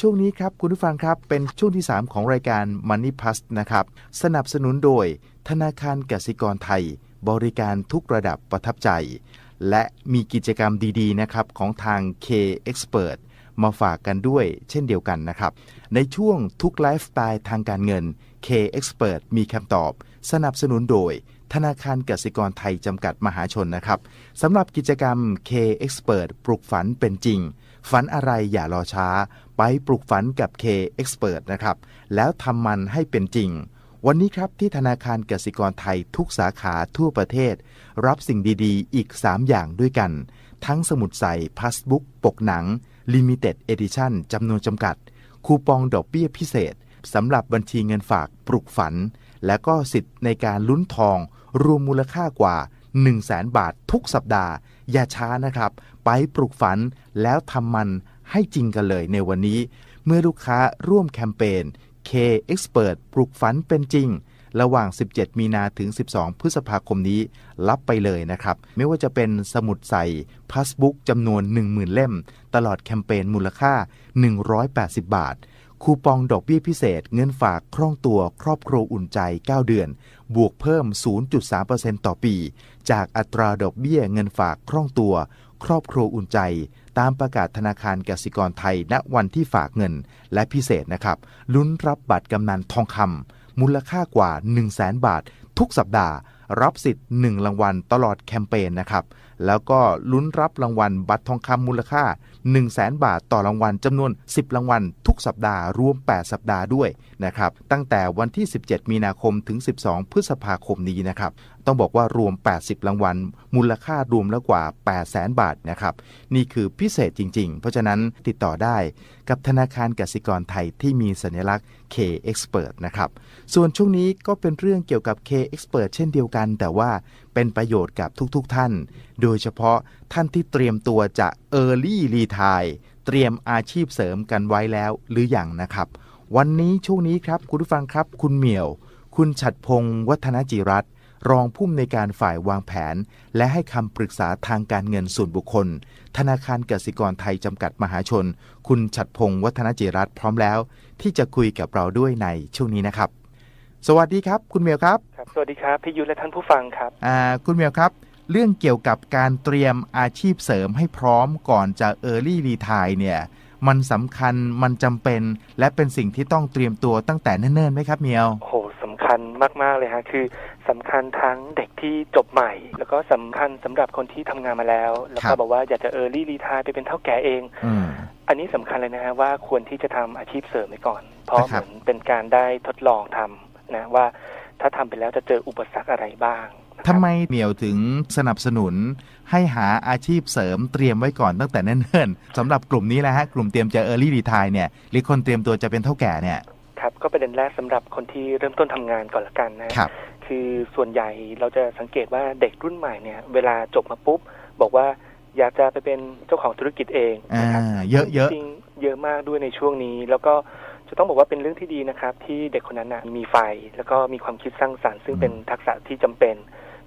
ช่วงนี้ครับคุณผู้ฟังครับเป็นช่วงที่ 3 ของรายการ Money Plus นะครับ สนับสนุนโดย ธนาคารกสิกรไทย บริการทุกระดับประทับใจ และมีกิจกรรมดีๆนะครับของทาง K Expert มาฝากกันด้วยเช่นเดียวกันนะครับ ในช่วงทุกไลฟ์สไตล์ทางการเงิน K Expert มีคำตอบ สนับสนุนโดย ธนาคารกสิกรไทยจำกัดมหาชนนะครับสำหรับกิจกรรม K Expert ปลุกฝันเป็นจริง ฝันอะไรอย่ารอช้า ไปปลุกฝันกับ K Expert นะครับ แล้วทำมันให้เป็นจริง วันนี้ครับที่ธนาคารกสิกรไทยทุกสาขาทั่วประเทศ รับสิ่งดีๆ อีก 3 อย่างด้วยกัน ทั้งสมุดใส่พาสบุ๊กปกหนัง Limited Edition จำนวนจำกัด คูปองดอกเบี้ยพิเศษสำหรับบัญชีเงินฝากปลุกฝัน และก็สิทธิ์ในการลุ้นทอง รวมมูลค่ากว่า 1 0 0 0 0แบาททุกสัปดาห์ อย่าช้านะครับ ไปปลุกฝันแล้วทำมันให้จริงกันเลยในวันนี้ เมื่อลูกค้าร่วมแคมเปญ K Expert ปลุกฝันเป็นจริง ระหว่าง 17 มีนาถึง 12 พฤษภาคมนี้ รับไปเลยนะครับ ไม่ว่าจะเป็นสมุดใส่พาสบุ๊กจำนวน 10,000 เล่ม ตลอดแคมเปญมูลค่า 180 บาท คูปองดอกเบี้ยพิเศษเงินฝากคล่องตัวครอบครัวอุ่นใจ 9 เดือน บวกเพิ่ม 0.3%ต่อปี จากอัตราดอกเบี้ยเงินฝากคล่องตัว ครอบครัวอุ่นใจ ตามประกาศธนาคารกสิกรไทย ณวันที่ฝากเงิน และพิเศษนะครับลุ้นรับบัตรกำนันทองคำมูลค่ากว่า 1 0 0 0 0แบาท ทุกสัปดาห์ รับสิทธิ์ 1 รางวัลตลอดแคมเปญนะครับ แล้วก็ลุ้นรับรางวัลบัตรทองคำมูลค่า 1 0 0 0 0แบาทต่อรางวัลจำนวน 10 รางวัลทุกสัปดาห์รวม 8 สัปดาห์ด้วยนะครับตั้งแต่วันที่ 17 มีนาคมถึง 12 พฤษภาคมนี้นะครับต้องบอกว่ารวม 80 รางวัล มูลค่ารวมแล้วกว่า 8 0 0แสนบาทนะครับ นี่คือพิเศษจริง ๆ เพราะฉะนั้นติดต่อได้กับธนาคารกสิกรไทยที่มีสัญลักษณ์ K Expert นะครับ ส่วนช่วงนี้ก็เป็นเรื่องเกี่ยวกับ K Expert เช่นเดียวกัน แต่ว่า เป็นประโยชน์กับทุกๆทท่าน โดยเฉพาะท่านที่เตรียมตัวจะ Early Retire เตรียมอาชีพเสริมกันไว้แล้วหรืออยังนะครับ วันนี้ช่วงนี้ครับคุณผู้ฟังครับ คุณเหมียว คุณฉัดพงศ์วัฒนจิรัตรองผู้อำนวยการฝ่ายวางแผน และให้คำปรึกษาทางการเงินส่วนบุคคล ธนาคารกสิกรไทยจำกัดมหาชน คุณฉัดพงศ์วัฒนจิรัตพร้อมแล้ว ที่จะคุยกับเราด้วยในช่วงนี้นะครับ สวัสดีครับ คุณเหมียวครับครับ สวัสดีครับพี่ยุทธและท่านผู้ฟังครับอ่าคุณเหมียวครับ เรื่องเกี่ยวกับการเตรียมอาชีพเสริมให้พร้อมก่อนจะ Early Retire เนี่ย มันสำคัญมันจำเป็น และเป็นสิ่งที่ต้องเตรียมตัวตั้งแต่เนิ่นๆไหมครับเหมียวโอ้โหสำคัญมากๆเลยฮะคือสำคัญทั้งเด็กที่จบใหม่ แล้วก็สำคัญสำหรับคนที่ทำงานมาแล้ว แล้วครัก็บบอกว่าอยากจะเออร์ลี่รีทายไปเป็นเท่าแก่เองอืมอันนี้สำคัญเลยนะฮะว่าควรที่จะทำอาชีพเสริมไปก่อน เพราะนะคเหรับมือนเป็นการได้ทดลองทำ นะว่าถ้าทำไปแล้วจะเจออุปสรรคอะไรบ้างนะครับทำไมเหมียวถึงสนับสนุนให้หาอาชีพเสริมเตรียมไว้ก่อนตั้งแต่เนิ่นๆสำหรับกลุ่มนี้แหละฮะกลุ่มเตรียมจะ Early Retire เนี่ยหรือคนเตรียมตัวจะเป็นเท่าแก่เนี่ยครับก็ประเด็นแรกสำหรับคนที่เริ่มต้นทำงานก่อนละกันนะครับคือส่วนใหญ่เราจะสังเกตว่าเด็กรุ่นใหม่เนี่ยเวลาจบมาปุ๊บ บอกว่าอยากจะไปเป็นเจ้าของธุรกิจเองอ่านะครับเยอะเยอะจริงๆเยอะมากด้วยในช่วงนี้ แล้วก็ จะต้องบอกว่าเป็นเรื่องที่ดีนะครับ ที่เด็กคนนั้นนะมีไฟ แล้วก็มีความคิดสร้างสรรค์ซึ่งเป็นทักษะที่จำเป็น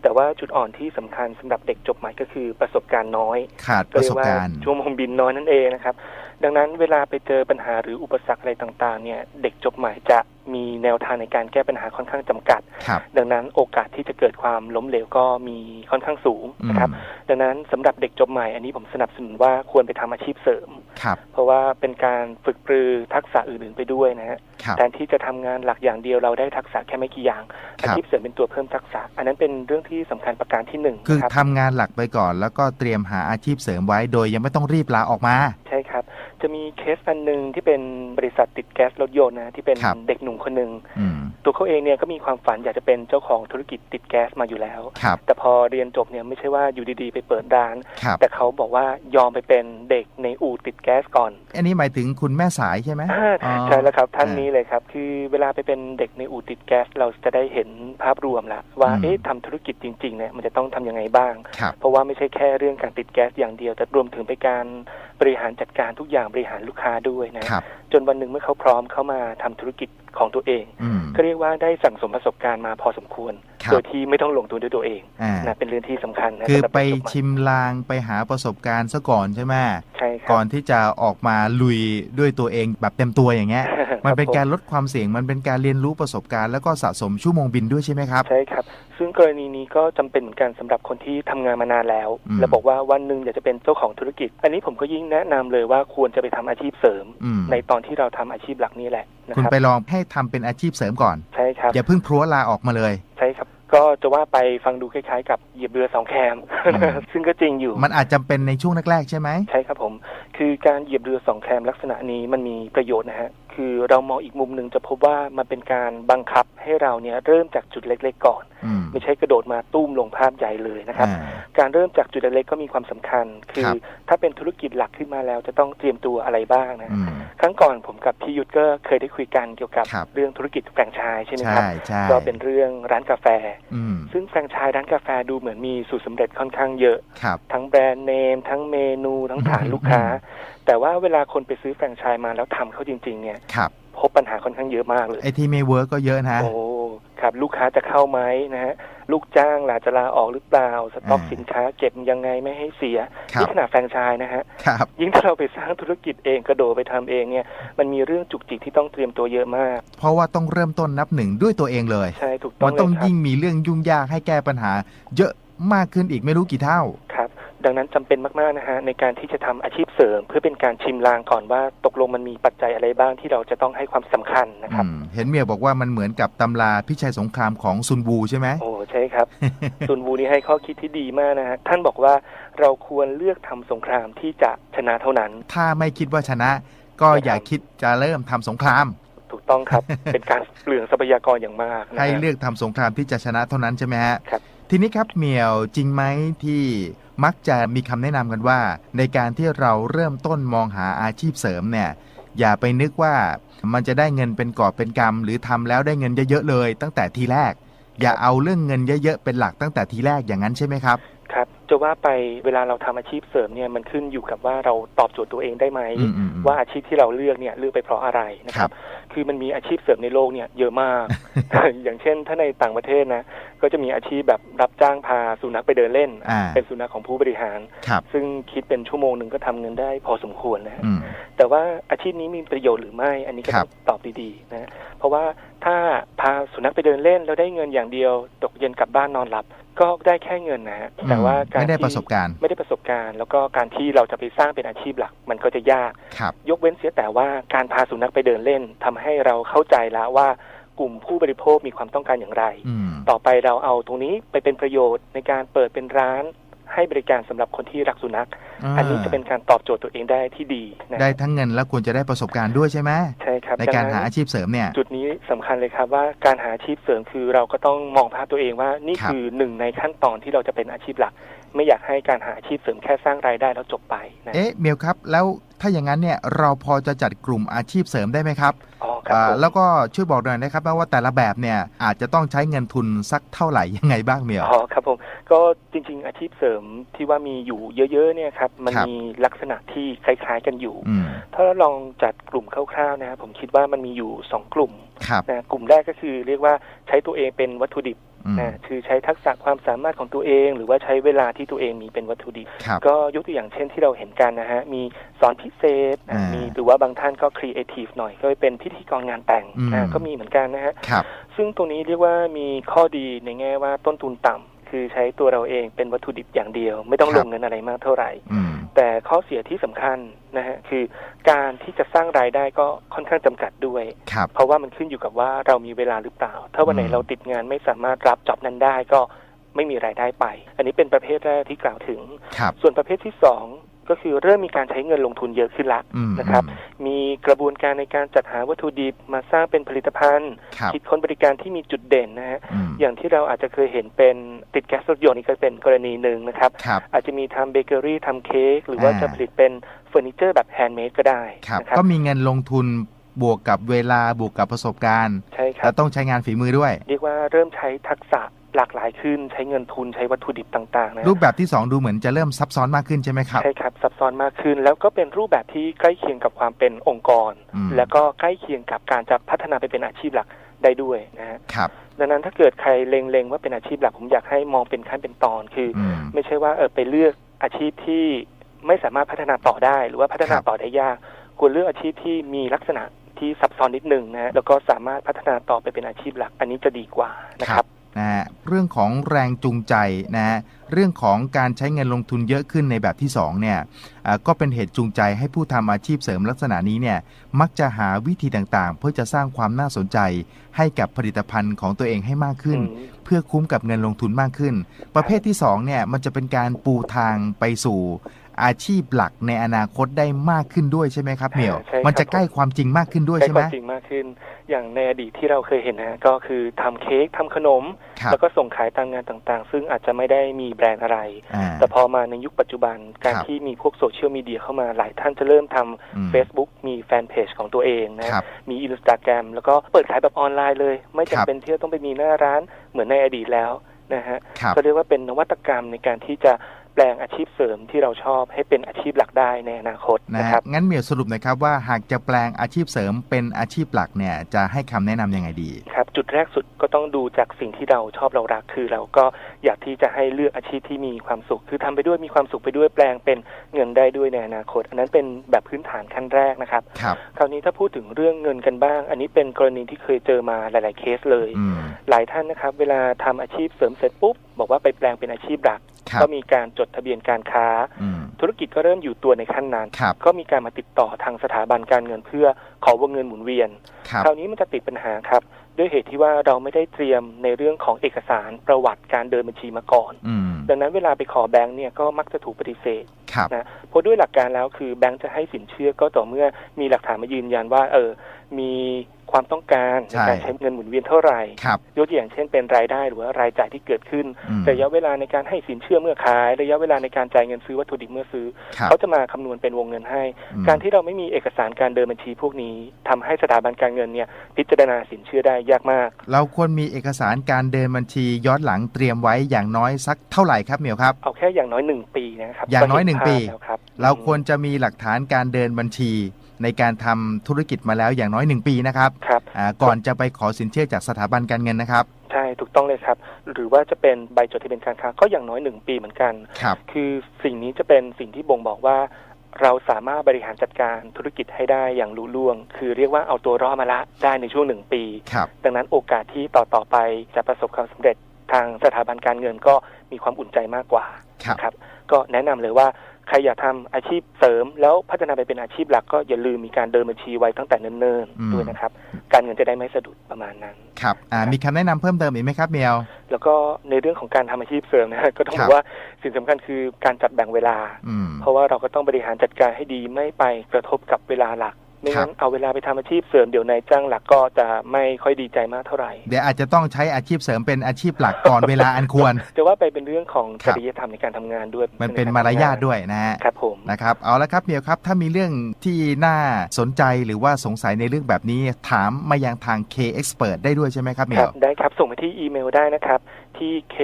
แต่ว่าจุดอ่อนที่สำคัญสำหรับเด็กจบใหม่ก็คือประสบการณ์น้อยขาดประสบการณ์เยว่ชั่วโมงบินน้อยนั่นเองนะครับ ดังนั้นเวลาไปเจอปัญหาหรืออุปสรรคอะไรต่างๆ เนี่ย เด็กจบใหม่จะ มีแนวทางในการแก้ปัญหาค่อนข้างจำกัดครับดังนั้นโอกาสที่จะเกิดความล้มเหลวก็มีค่อนข้างสูงอืมนะครับดังนั้นสำหรับเด็กจบใหม่อันนี้ผมสนับสนุนว่าควรไปทำอาชีพเสริมครับเพราะว่าเป็นการฝึกปรือทักษะอื่นๆไปด้วยนะฮะครับแทนที่จะทำงานหลักอย่างเดียวเราได้ทักษะแค่ไม่กี่อย่างครับอาชีพเสริมเป็นตัวเพิ่มทักษะ อันนั้นเป็นเรื่องที่สำคัญประการที่หนึ่งคือนะครับทำงานหลักไปก่อน แล้วก็เตรียมหาอาชีพเสริมไว้โดยยังไม่ต้องรีบลาออกมา ใช่ครับ จะมีเคสอันหนึ่งที่เป็นบริษัทติดแก๊สรถยนต์นะที่เป็นครับเด็กหนุ่มคนหนึ่งอืมตัวเขาเองเนี่ยก็มีความฝันอยากจะเป็นเจ้าของธุรกิจติดแก๊สมาอยู่แล้วครับแต่พอเรียนจบเนี่ยไม่ใช่ว่าอยู่ดีๆ ไปเปิดร้านครับแต่เขาบอกว่ายอมไปเป็นเด็กในอู่ติดแก๊สก่อน อันนี้หมายถึงคุณแม่สายใช่ไหมอ่าอ๋อใช่แล้วครับท่านอ่านี้เลยครับ คือเวลาไปเป็นเด็กในอู่ติดแก๊สเราจะได้เห็นภาพรวมละว่าอืมเอ๊ะทำธุรกิจจริงๆเนี่ยมันจะต้องทำยังไงบ้างครับเพราะว่าไม่ใช่แค่เรื่องการติดแก๊สอย่างเดียวแต่รวมถึงไปการบริหารจัดการทุกอย่างบริหารลูกค้าด้วยนะครับจนวันหนึ่งเมื่อเขาพร้อมเข้ามาทำธุรกิจของตัวเองอืมก็เรียกว่าได้สั่งสมประสบการณ์มาพอสมควรคครับ โดยที่ไม่ต้องลงทุนด้วยตัวเองอ่านะเป็นเรื่องที่สำคัญนะคือสำหรับไปเด็กจบใหม่ชิมลางไปหาประสบการณ์ซะก่อนใช่ไหมใช่ครัก่อนที่จะออกมาลุยด้วยตัวเองแบบเต็มตัวอย่างเงี้ยมันเป็นคบผการลดความเสี่ยงมันเป็นการเรียนรู้ประสบการณ์แล้วก็สะสมชั่วโมงบินด้วยใช่ไหมครับใช่ครับ ซึ่งกรณีนี้ก็จำเป็นเหมือนกันสำหรับคนที่ทำงานมานานแล้วอืมแล้วบอกว่าวันหนึ่งอยากจะเป็นเจ้าของธุรกิจ อันนี้ผมก็ยิ่งแนะนำเลยว่าควรจะไปทำอาชีพเสริมอืมในตอนที่เราทำอาชีพหลักนี้แหละนะคุณครับไปลองให้ทำเป็นอาชีพเสริมก่อนใช่ครับอย่าเพิ่งพรัวลาออกมาเลยใช่ครับ ก็จะว่าไปฟังดูคล้ายๆ กับเหยียบเรือสองแคมอืมซึ่งก็จริงอยู่ มันอาจจำเป็นในช่วงแรกๆใช่ไหมใช่ครับผม คือการเหยียบเรือสองแคมลักษณะนี้มันมีประโยชน์นะฮะ คือเรามองอีกมุมหนึ่งจะพบว่ามันเป็นการบังคับให้เราเนี่ยเริ่มจากจุดเล็ก ๆ ก่อนอืมไม่ใช่กระโดดมาตุ้มลงภาพใหญ่เลยนะครับอ่าการเริ่มจากจุดเล็กๆก็มีความสำคัญ คือครับถ้าเป็นธุรกิจหลักขึ้นมาแล้วจะต้องเตรียมตัวอะไรบ้างนะอืมครั้งก่อนผมกับพี่ยุทธก็เคยได้คุยกันเกี่ยวกับครับเรื่องธุรกิจแฟรนไชส์ใช่ไหมใช่ครับใช่ก็เป็นเรื่องร้านกาแฟอืมซึ่งแฟรนไชส์ร้านกาแฟดูเหมือนมีสูตรสำเร็จค่อนข้างเยอะครับทั้งแบรนด์เนมทั้งเมนูทั้งฐานลูกค้า แต่ว่าเวลาคนไปซื้อแฟรนไชส์มาแล้วทำเขาจริง ๆ เนี่ยครับพบปัญหาค่อนข้างเยอะมากเลยไอที่ไม่เวิร์กก็เยอะนะโอ้ครับลูกค้าจะเข้าไหมนะฮะลูกจ้างล่ะจะลาออกหรือเปล่า สต็อกอ่าสินค้าเก็บยังไงไม่ให้เสียครับนี่ขนาดแฟรนไชส์นะฮะครับยิ่งถ้าเราไปสร้างธุรกิจเองกระโดดไปทำเองเนี่ยมันมีเรื่องจุกจิกที่ต้องเตรียมตัวเยอะมาก เพราะว่าต้องเริ่มต้นนับหนึ่งด้วยตัวเองเลยใช่ถูกต้อมังนเลต้องยครับยิ่งมีเรื่องยุ่งยากให้แก้ปัญหา เยอะมากขึ้นอีกไม่รู้กี่เท่าครับ ดังนั้นจำเป็นมากๆนะฮะในการที่จะทำอาชีพเสริม เพื่อเป็นการชิมลางก่อนว่าตกลงมันมีปัจจัยอะไรบ้างที่เราจะต้องให้ความสำคัญนะครับอืมเห็นเมียบอกว่ามันเหมือนกับตำราพิชัยสงครามของซุนวูใช่ไหมโอ้ใช่ครับซุนวูนี่ให้ข้อคิดที่ดีมากนะฮะท่านบอกว่าเราควรเลือกทำสงครามที่จะชนะเท่านั้น ถ้าไม่คิดว่าชนะ ก็อย่าคิดจะเริ่มทำสงครามถูกต้องครับ เป็นการเปลืองทรัพยากรอย่างมากนะฮะให้เลือกทำสงครามที่จะชนะเท่านั้นใช่ไหมฮะครับทีนี้ครับเหมียวจริงไหมที่ มักจะมีคำแนะนำกันว่า ในการที่เราเริ่มต้นมองหาอาชีพเสริมเนี่ยอย่าไปนึกว่ามันจะได้เงินเป็นกอบเป็นกำหรือทำแล้วได้เงินเยอะๆเลย ตั้งแต่ทีแรก อย่าเอาเรื่องเงินเยอะๆเป็นหลักตั้งแต่ทีแรกอย่างนั้นใช่ไหมครับครับ จะว่าไปเวลาเราทำอาชีพเสริมเนี่ยมันขึ้นอยู่กับว่าเราตอบโจทย์ตัวเองได้ไหมอืมอืมอืมว่าอาชีพที่เราเลือกเนี่ยเลือกไปเพราะอะไรนะคครัรับบคือมันมีอาชีพเสริมในโลกเนี่ยเยอะมาก อย่างเช่น ถ้าในต่างประเทศนะก็จะมีอาชีพแบบรับจ้างพาสุนัขไปเดินเล่นอ่าเป็นสุนัขของผู้บริหารครับซึ่งคิดเป็นชั่วโมงหนึ่งก็ทำเงินได้พอสมควรนะฮะอืมแต่ว่าอาชีพนี้มีประโยชน์หรือไม่ อันนี้ก็ครัต้อบงตอบดีๆนะเพราะว่า ถ้าพาสุนัขไปเดินเล่นแล้วได้เงินอย่างเดียว ตกเย็นกลับบ้านนอนหลับ ก็ได้แค่เงินนะฮะแต่ว่าการไม่ได้ที่ประสบการณ์ ไม่ได้ประสบการณ์ แล้วก็การที่เราจะไปสร้างเป็นอาชีพหลัก มันก็จะยากครับยกเว้นเสียแต่ว่าการพาสุนัขไปเดินเล่นทำให้เราเข้าใจแล้วว่ากลุ่มผู้บริโภคมีความต้องการอย่างไรอืมต่อไปเราเอาตรงนี้ไปเป็นประโยชน์ในการเปิดเป็นร้าน ให้บริการสำหรับคนที่รักสุนัข อันนี้จะเป็นการตอบโจทย์ตัวเองได้ที่ดีนะได้ทั้งเงินแล้วควรจะได้ประสบการณ์ด้วยใช่ไหมใช่ครับในการดังหาอาชีพเสริมเนี่ย จุดนี้สำคัญเลยครับว่าการหาอาชีพเสริมคือเราก็ต้องมองภาพตัวเองว่านี่ครับคือหนึ่งในขั้นตอนที่เราจะเป็นอาชีพหลัก ไม่อยากให้การหาอาชีพเสริมแค่สร้างรายได้แล้วจบไปนะเอ๊ะเมียวครับแล้ว ถ้าอย่างนั้นเนี่ยเราพอจะจัดกลุ่มอาชีพเสริมได้ไหมครับอ๋อครับอ่าผมแล้วก็ช่วยบอกหน่อยนะครับว่าแต่ละแบบเนี่ยอาจจะต้องใช้เงินทุนสักเท่าไหร่ยังไงบ้างเมียว อ๋อครับผมก็จริง ๆ อาชีพเสริมที่ว่ามีอยู่เยอะ ๆ เนี่ยครับมันครับ มีลักษณะที่คล้าย ๆ กันอยู่ อืมถ้าเราลองจัดกลุ่มคร่าวๆนะครับผมคิดว่ามันมีอยู่สองกลุ่มครับ นะกลุ่มแรกก็คือเรียกว่าใช้ตัวเองเป็นวัตถุดิบอืม นะคือใช้ทักษะความสามารถของตัวเอง หรือว่าใช้เวลาที่ตัวเองมีเป็นวัตถุดิบครับก็ยกตัวอย่างเช่นที่เราเห็นกันนะฮะ มีสอนพิเศษนะอ่ามีมีหรือว่าบางท่านก็ครีเอทีฟหน่อย ก็ไปเป็นพิธีกรงานแต่งอืมนะก็มีเหมือนกันนะฮะครับซึ่งตรงนี้เรียกว่ามีข้อดีในแง่ว่าต้นทุนต่ำคือใช้ตัวเราเองเป็นวัตถุดิบอย่างเดียว ไม่ต้องครับลงเงินอะไรมากเท่าไหร่อืม แต่ข้อเสียที่สำคัญนะฮะคือการที่จะสร้างรายได้ก็ค่อนข้างจำกัดด้วยครับเพราะว่ามันขึ้นอยู่กับว่าเรามีเวลาหรือเปล่า ถ้าวันไหนอืมเราติดงานไม่สามารถรับจ็อบนั้นได้ก็ไม่มีรายได้ไป อันนี้เป็นประเภทแรกที่กล่าวถึงครับส่วนประเภทที่สอง ก็คือเริ่มมีการใช้เงินลงทุนเยอะขึ้นละอืมนะครับอืมมีกระบวนการในการจัดหาวัตถุดิบมาสร้างเป็นผลิตภัณฑ์ครับคิดค้นบริการที่มีจุดเด่นนะฮะอืมอย่างที่เราอาจจะเคยเห็นเป็นติดแก๊สรถยนต์นี่ก็เป็นกรณีหนึ่งนะครับครับอาจจะมีทำเบเกอรี่ทำเค้กหรือว่าอ่าจะผลิตเป็นเฟอร์นิเจอร์แบบแฮนด์เมดก็ได้ครับนะครับก็มีเงินลงทุน บวกกับเวลาบวกกับประสบการณ์ใช่ครัและบต้องใช้งานฝีมือด้วย เรียกว่าเริ่มใช้ทักษะหลากหลายขึ้นใช้เงินทุนใช้วัตถุดิบต่างๆนะรูปแบบที่สองดูเหมือนจะเริ่มซับซ้อนมากขึ้นใช่ไหมครับใช่ครับซับซ้อนมากขึ้น แล้วก็เป็นรูปแบบที่ใกล้เคียงกับความเป็นองค์กรอืมแล้วก็ใกล้เคียงกับการจะพัฒนาไปเป็นอาชีพหลักได้ด้วยนะฮะครับดังนั้นถ้าเกิดใครเล็งๆว่าเป็นอาชีพหลักผมอยากให้มองเป็นขั้นเป็นตอนคืออืมไม่ใช่ว่าเออไปเลือกอาชีพที่ไม่สามารถพัฒนาต่อได้ หรือว่าพัฒนาครับต่อได้ยากควรเลือกอาชีพที่มีลักษณะ ที่ซับซ้อนนิดหนึ่งนะฮะแล้วก็สามารถพัฒนาต่อไปเป็นอาชีพหลัก อันนี้จะดีกว่านะครับนะฮะเรื่องของแรงจูงใจนะฮะเรื่องของการใช้เงินลงทุนเยอะขึ้นในแบบที่สองเนี่ยอ่าก็เป็นเหตุจูงใจให้ผู้ทำอาชีพเสริมลักษณะนี้เนี่ยมักจะหาวิธีต่างๆ เพื่อจะสร้างความน่าสนใจ ให้กับผลิตภัณฑ์ของตัวเองให้มากขึ้นอืมเพื่อคุ้มกับเงินลงทุนมากขึ้น ประเภทที่สองเนี่ยมันจะเป็นการปูทางไปสู่ อาชีพหลักในอนาคตได้มากขึ้นด้วยใช่ไหมครับเหมียว ใช่ครับ มันจะใกล้ความจริงมากขึ้นด้วยใช้ใช่คไหมวามจริงมากขึ้น อย่างในอดีตที่เราเคยเห็นนะก็คือทำเค้กทำขนม ครับแล้วก็ส่งขายตามงานต่างๆ ซึ่งอาจจะไม่ได้มีแบรนด์อะไร อ่า แต่พอมาในยุคปัจจุบันการครับ ที่มีพวกโซเชียลมีเดียเข้ามาหลายท่านจะเริ่มทำ อืม Facebook มีแฟนเพจของตัวเองนะ ครับ มีอินสตาแกรมแล้วก็เปิดขายแบบออนไลน์เลย ไม่ครัจำบ เป็นที่จะต้องไปมีหน้าร้านเหมือนในอดีตแล้วนะฮะ ครับ ก็เรียกว่าเป็นนวัตกรรมในการที่จะแปลงอาชีพเสริมที่เราชอบให้เป็นอาชีพหลักได้ในอนาคตนะนะคฮะรับ งั้นเหมียวสรุปหนะครับว่าหากจะแปลงอาชีพเสริมเป็นอาชีพหลักเนี่ยจะให้คำแนะนำยังไงดีครับ จุดแรกสุดก็ต้องดูจากสิ่งที่เราชอบเรารักคือ เราก็อยากที่จะให้เลือกอาชีพที่มีความสุข คือทำไปด้วยมีความสุขไปด้วยแปลงเป็นเงินได้ด้วยในอนาคต อันนั้นเป็นแบบพื้นฐานขั้นแรกนะครับครับคราวนี้ถ้าพูดถึงเรื่องเงินกันบ้าง อันนี้เป็นกรณีที่เคยเจอมาหลาย ๆ เคสเลยอืมหลายท่านนะครับ เวลาทำอาชีพเสริมเสร็จปุ๊บ บอกว่าไปแปลงเป็นอาชีพหลักครับก็มีการจดทะเบียนการค้าอืมธุรกิจก็เริ่มอยู่ตัวในขั้นนั้นครับก็มีการมาติดต่อทางสถาบันการเงินเพื่อขอวงเงินหมุนเวียนครับคราวนี้มันจะติดปัญหาครับ ด้วยเหตุที่ว่าเราไม่ได้เตรียมในเรื่องของเอกสารประวัติการเดินบัญชีมาก่อนอืมดังนั้นเวลาไปขอแบงค์เนี่ยก็มักจะถูกปฏิเสธครับนะเพราะด้วยหลักการแล้วคือแบงค์จะให้สินเชื่อก็ต่อเมื่อมีหลักฐานมายืนยันว่าเออมี ความต้องการในใช่การใช้เงินหมุนเวียนเท่าไหร่ครับยกตัวอย่างเช่นเป็นรายได้หรือว่ารายจ่ายที่เกิดขึ้นอืมระยะเวลาในการให้สินเชื่อเมื่อขาย ระยะเวลาในการจ่ายเงินซื้อวัตถุดิบเมื่อซื้อครับเขาจะมาคำนวณเป็นวงเงินให้อืมการที่เราไม่มีเอกสารการเดินบัญชีพวกนี้ทำให้สถาบันการเงินเนี่ยพิจารณาสินเชื่อได้ยากมาก เราควรมีเอกสารการเดินบัญชีย้อนหลังเตรียมไว้อย่างน้อยสักเท่าไหร่ครับเหมียวครับเอาแค่อย่างน้อยหนึ่งปีนะครับอย่างน้อยหนึ่งปีก็เภาพแล้วครับเราควรจะมีหลักฐานการเดินบัญชี ในการทำธุรกิจมาแล้วอย่างน้อยหนึ่งปีนะครับครับอ่าก่อนจะไปขอสินเชื่อจากสถาบันการเงินนะครับ ใช่ถูกต้องเลยครับ หรือว่าจะเป็นใบจดทะเบียนการค้าก็อย่างน้อยหนึ่งปีเหมือนกันครับคือสิ่งนี้จะเป็นสิ่งที่บ่งบอกว่าเราสามารถบริหารจัดการธุรกิจให้ได้อย่างลุล่วง คือเรียกว่าเอาตัวรอดมาละได้ในช่วงหนึ่งปีครับดังนั้นโอกาสที่ต่อต่อๆไปจะประสบความสำเร็จทางสถาบันการเงินก็มีความอุ่นใจมากกว่าครับนะครับก็แนะนำเลยว่า ใครอยากทำอาชีพเสริม แล้วพัฒนาไปเป็นอาชีพหลักก็อย่าลืมมีการเดินบัญชีไว้ตั้งแต่เนิ่นอืมๆด้วยนะครับ การเงินจะได้ไม่สะดุดประมาณนั้น ครับอ่ามีคำแนะนำเพิ่มเติมอีกไหมครับเมียวแล้วก็ในเรื่องของการทำอาชีพเสริมนะฮะก็ต้องครับบอกว่าสิ่งสำคัญคือการจัดแบ่งเวลาอืมเพราะว่าเราก็ต้องบริหารจัดการให้ดีไม่ไปกระทบกับเวลาหลัก ไม่งั้นเอาเวลาไปทำอาชีพเสริมเดี๋ยวนายจ้างหลักก็จะไม่ค่อยดีใจมากเท่าไหร่เดี๋ยวอาจจะต้องใช้อาชีพเสริมเป็นอาชีพหลักก่อนเวลาอันควรแต่ว่าไปเป็นเรื่องของคจรับริยธรรมในการทำงานด้วย มันเป็นมารยาทด้วยนะฮะครับผมนะครับเอาละครับเมียวครับถ้ามีเรื่องที่น่าสนใจหรือว่าสงสัยในเรื่องแบบนี้ถามมายังทาง K Expert ได้ด้วยใช่ไหมครับเมีครัยบวได้ครับส่งมาที่อีเมลได้นะครับที่ k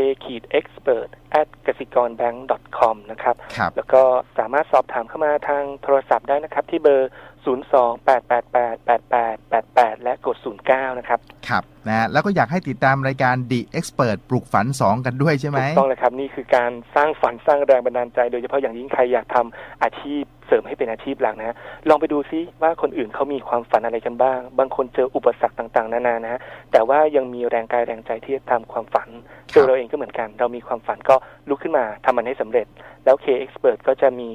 expert at กสิกร bank com นะครับครับ แล้วก็สามารถสอบถามเข้ามาทางโทรศัพท์ได้นะครับ ที่เบอร์ 028888888 และกด 09 นะครับ ครับนะฮะแล้วก็อยากให้ติดตามรายการ The Expert ปลุกฝัน 2 กันด้วยใช่ไหมถูกต้องเลยครับ นี่คือการสร้างฝันสร้างแรงบันดาลใจ โดยเฉพาะอย่างยิ่งใครอยากทำอาชีพเสริมให้เป็นอาชีพหลักนะฮะลองไปดูซิว่าคนอื่นเขามีความฝันอะไรกันบ้าง บางคนเจออุปสรรคต่างๆ นานานะฮะแต่ว่ายังมีแรงกายแรงใจที่จะทำความฝันครับตัวเราเองก็เหมือนกัน เรามีความฝันก็ลุกขึ้นมาทำมันให้สำเร็จ แล้ว K Expert ก็จะมี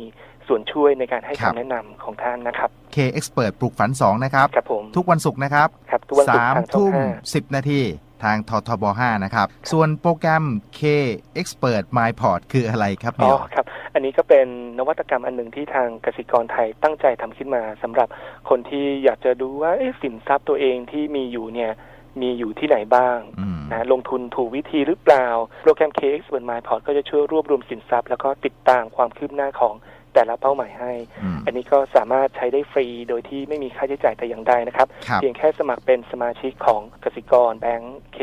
ส่วนช่วยในการให้ครับคำแนะนำของท่านนะครับ K Expert ปลุกฝัน 2 นะครับ ครับผม ทุกวันศุกร์นะครับครับทุกวันศุกร์สามทางช่องทุ่มห้าสิบนาทีทางททบ 5 นะครับ ส่วนโปรแกรม K Expert My Port คืออะไรครับอ๋เมีอยวครับ อันนี้ก็เป็นนวัตกรรมอันหนึ่งที่ทางกสิกรไทยตั้งใจทำขึ้นมาสำหรับคนที่อยากจะดูว่าเอ๊ะสินทรัพย์ตัวเองที่มีอยู่เนี่ยมีอยู่ที่ไหนบ้างอืมนะลงทุนถูกวิธีหรือเปล่า โปรแกรม KX บน MyPort ก็จะช่วยรวบรวมสินทรัพย์ แล้วก็ติดตามความคืบหน้าของ แต่ละเป้าหมายให้อืมอันนี้ก็สามารถใช้ได้ฟรีโดยที่ไม่มีค่าใช้จ่ายแต่อย่างใดนะครับครับ เพียงแค่สมัครเป็นสมาชิกของกสิกรแบงก์เค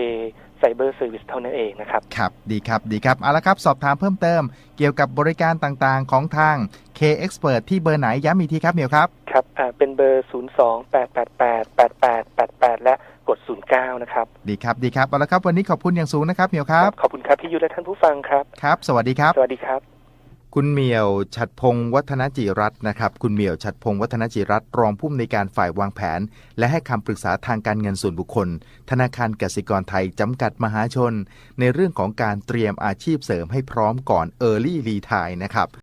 ไซเบอร์เซอร์วิสเท่านั้นเองนะครับ ครับ ดีครับ ดีครับ เอาละครับ สอบถามเพิ่มเติม เกี่ยวกับบริการต่างๆ ของทาง K Expert ที่เบอร์ไหน ย้ำอีกทีครับเมียวครับ ครับ อ่า เป็นเบอร์ 0 2 8 8 8 8 8 8 8 และกด 09 นะครับ ดีครับ ดีครับ เอาละครับ วันนี้ขอบคุณอย่างสูงนะครับเหมียวครับ ขอบคุณครับพี่ยุทธและท่านผู้ฟังครับ ครับ สวัสดีครับ สวัสดีครับ คุณเหมียวชัดพงศ์วัฒนจิรัตน์นะครับ คุณเหมียวชัดพงศ์วัฒนจิรัตน์รองผู้อำนวยการฝ่ายวางแผน และให้คำปรึกษาทางการเงินส่วนบุคคล ธนาคารกสิกรไทย จำกัดมหาชน ในเรื่องของการเตรียมอาชีพเสริมให้พร้อมก่อน Early Retire นะครับ